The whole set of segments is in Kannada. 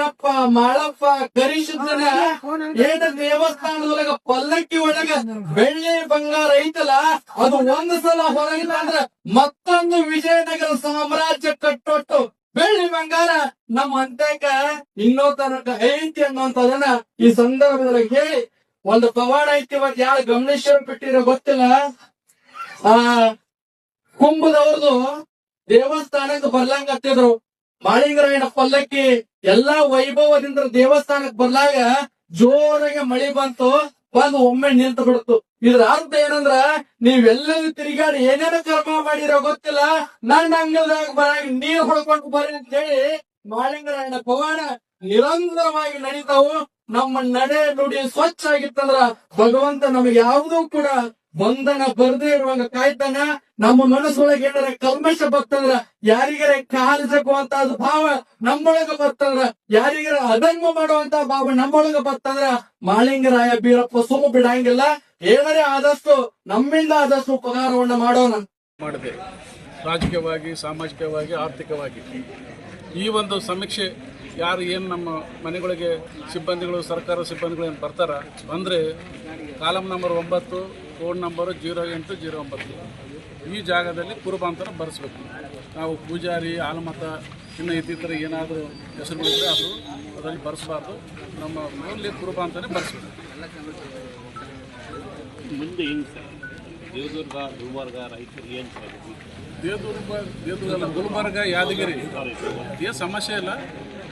ಬೀರಪ್ಪ ಮಾಳಪ್ಪ ಕರಿಶುದ್ಧನ ಏನ ದೇವಸ್ಥಾನದೊಳಗ ಪಲ್ಲಕ್ಕಿ ಒಳಗ ಬೆಳ್ಳಿ ಬಂಗಾರ ಐತಲ್ಲ ಅದು ಒಂದ್ ಸಲ ಹೊರಗಿಲ್ಲ ಅಂದ್ರ ಮತ್ತೊಂದು ವಿಜಯನಗರ ಸಾಮ್ರಾಜ್ಯ ಕಟ್ಟೊಟ್ಟು ಬೆಳ್ಳಿ ಬಂಗಾರ. ನಮ್ಮ ಅಂತಕ ಇನ್ನೋ ತನಕ ಐತಿ ಅನ್ನುವಂಥದನ್ನ ಈ ಸಂದರ್ಭದಲ್ಲಿ ಹೇಳಿ ಒಂದು ಪವಾಡ ಐತಿ ಇವತ್ ಯಾರು ಗಮನೇಶ್ವರ ಬಿಟ್ಟಿರೋ ಗೊತ್ತಿಲ್ಲ. ಆ ಕುಂಭದವ್ರದು ದೇವಸ್ಥಾನಕ್ಕೆ ಬರ್ಲಂಗ ಹತ್ತಿದ್ರು. ಮಾಳಿಂಗರಾಯಣ ಪಲ್ಲಕ್ಕಿ ಎಲ್ಲಾ ವೈಭವದಿಂದ ದೇವಸ್ಥಾನಕ್ಕೆ ಬರ್ಲಾಗ ಜೋರಾಗಿ ಮಳಿ ಬಂತು, ಬಂದು ಒಮ್ಮೆ ನಿಂತು ಬಿಡ್ತು. ಇದ್ರ ಅರ್ಥ ಏನಂದ್ರ, ನೀವೆಲ್ಲರೂ ತಿರುಗಾಡಿ ಏನೇನೋ ಕರ್ಮ ಮಾಡಿರೋ ಗೊತ್ತಿಲ್ಲ, ನನ್ನ ಅಂಗದಾಗ ಬರಾಗ ನೀರ್ ಹೊಡ್ಕೊಂಡು ಬರ್ರಿ ಅಂತ ಹೇಳಿ ಮಾಳಿಂಗರಾಯಣ ಪವಾಡ ನಿರಂತರವಾಗಿ ನಡೀತಾವು. ನಮ್ಮ ನಡೆ ನುಡಿ ಸ್ವಚ್ಛ ಆಗಿತ್ತಂದ್ರ ಭಗವಂತ ನಮಗೆ ಯಾವುದೂ ಕೂಡ ಬಂಧನ ಬರ್ದೇ ಇರುವಾಗ ಕಾಯ್ತಾನ ನಮ್ಮ ಮನಸ್ಸೊಳಗೆ ಏನಾರ ಕಲ್ಮಶ ಬರ್ತಂದ್ರ ಯಾರಿಗಾರ ಕಾಲಿಸಕುವಂತ ಭಾವ ನಮ್ಮೊಳಗ ಬರ್ತಂದ್ರ, ಯಾರಿಗಾರ ಅಧರ್ಮ ಮಾಡುವಂತ ಭಾವ ನಮ್ಮೊಳಗ ಬರ್ತಂದ್ರ, ಮಾಳಿಂಗರಾಯ ಬೀರಪ್ಪ ಸುಮ್ಮ ಬಿಡಂಗಿಲ್ಲ. ಏನರೇ ಆದಷ್ಟು ನಮ್ಮಿಂದ ಆದಷ್ಟು ಉಪಕಾರವನ್ನ ಮಾಡೋಣ. ಮಾಡಿದೆ. ರಾಜಕೀಯವಾಗಿ, ಸಾಮಾಜಿಕವಾಗಿ, ಆರ್ಥಿಕವಾಗಿ. ಈ ಒಂದು ಸಮೀಕ್ಷೆ ಯಾರು ಏನು ನಮ್ಮ ಮನೆಗಳಿಗೆ ಸಿಬ್ಬಂದಿಗಳು, ಸರ್ಕಾರ ಸಿಬ್ಬಂದಿಗಳು ಏನು ಬರ್ತಾರ ಅಂದರೆ ಕಾಲಂ ನಂಬರ್ ಒಂಬತ್ತು ಕೋಡ್ ನಂಬರು ಜೀರೋ ಎಂಟು ಜೀರೋ ಒಂಬತ್ತು ಈ ಜಾಗದಲ್ಲಿ ಕುರುಬಾಂತರ ಬರೆಸ್ಬೇಕು. ನಾವು ಪೂಜಾರಿ ಆಲಮತ ಇನ್ನು ಇದ್ದಿದ್ದರೆ ಏನಾದರೂ ಹೆಸರು ಮಾಡಿದರೆ ಅದು ಅದರಲ್ಲಿ ಬರೆಸಬಾರ್ದು. ನಮ್ಮ ಓನ್ಲಿ ಕುರುಬಾಂತನೇ ಬರೆಸ್ಬೇಕು. ಮುಂದೆ ಏನು ಸರ್? ದೇವದುರ್ಗ ಗುಲ್ಬರ್ಗ ರೈತರು ಏನು ಸರ್? ದೇವದುರ್ಗ ದೇವದುರ್ಗ ಗುಲ್ಬರ್ಗ ಯಾದಗಿರಿ. ಏನು ಸಮಸ್ಯೆ ಇಲ್ಲ.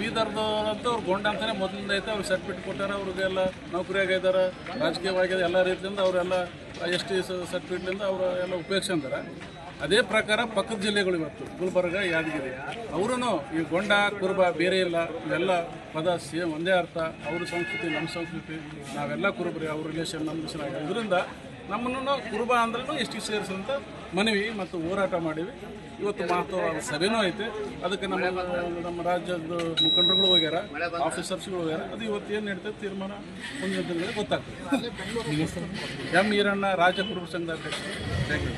ಬೀದರ್ದು ಅಂತ ಅವ್ರು ಗೊಂಡ ಅಂತಾನೆ ಮೊದಲಿಂದ ಐತೆ ಅವ್ರಿಗೆ ಸರ್ಟಿಫಿಕೇಟ್ ಕೊಟ್ಟಾರ, ಅವ್ರಿಗೆಲ್ಲ ನೌಕರಿ ಆಗಿದ್ದಾರೆ ರಾಜಕೀಯವಾಗಿದೆ ಎಲ್ಲ ರೀತಿಯಿಂದ ಅವರೆಲ್ಲ, ಎಸ್ ಟಿ ಸರ್ಟಿಫಿಕೇಟ್ಲಿಂದ ಅವರು ಎಲ್ಲ ಉಪಯೋಗಿಸ್ಕೊಂತಾರೆ ಅದೇ ಪ್ರಕಾರ ಪಕ್ಕದ ಜಿಲ್ಲೆಗಳು ಇವತ್ತು. ಗುಲ್ಬರ್ಗ ಯಾದಗಿರಿ. ಅವರೂ ಈ ಗೊಂಡ ಕುರುಬ ಬೇರೆ ಇಲ್ಲ. ಇವೆಲ್ಲ ಪದ ಸೇಮ್ ಒಂದೇ ಅರ್ಥ. ಅವ್ರ ಸಂಸ್ಕೃತಿ ನಮ್ಮ ಸಂಸ್ಕೃತಿ. ನಾವೆಲ್ಲ ಕುರುಬರಿ ಅವ್ರ ರಿಲೇಷನ್ ನಮ್ಮ ಮಿಶ್ರ ಇದರಿಂದ ನಮ್ಮನ್ನು ಕುರುಬ ಅಂದ್ರೂ ಎಷ್ಟು ಸೇರಿಸಂತ ಮನವಿ ಮತ್ತು ಹೋರಾಟ ಮಾಡಿವಿ. ಇವತ್ತು ಮಹತ್ವವಾದ ಸಭೆನೂ ಐತೆ. ಅದಕ್ಕೆ ನಮ್ಮ ನಮ್ಮ ರಾಜ್ಯದ ಮುಖಂಡರುಗಳು ಹೋಗ್ಯಾರ ಆಫೀಸರ್ಸ್ಗಳು ಹೋಗ್ಯಾರ. ಅದು ಇವತ್ತು ಏನು ನಡೀತದೆ ತೀರ್ಮಾನ? ಮುಂದಿನ ದಿನಗಳಿಗೆ ಗೊತ್ತಾಗ್ತದೆ. ಎಂ ಈರಣ್ಣ ರಾಜ್ಯ ಕುರುಬ ಸಂಘದ ಅಧ್ಯಕ್ಷ ಥ್ಯಾಂಕ್ ಯು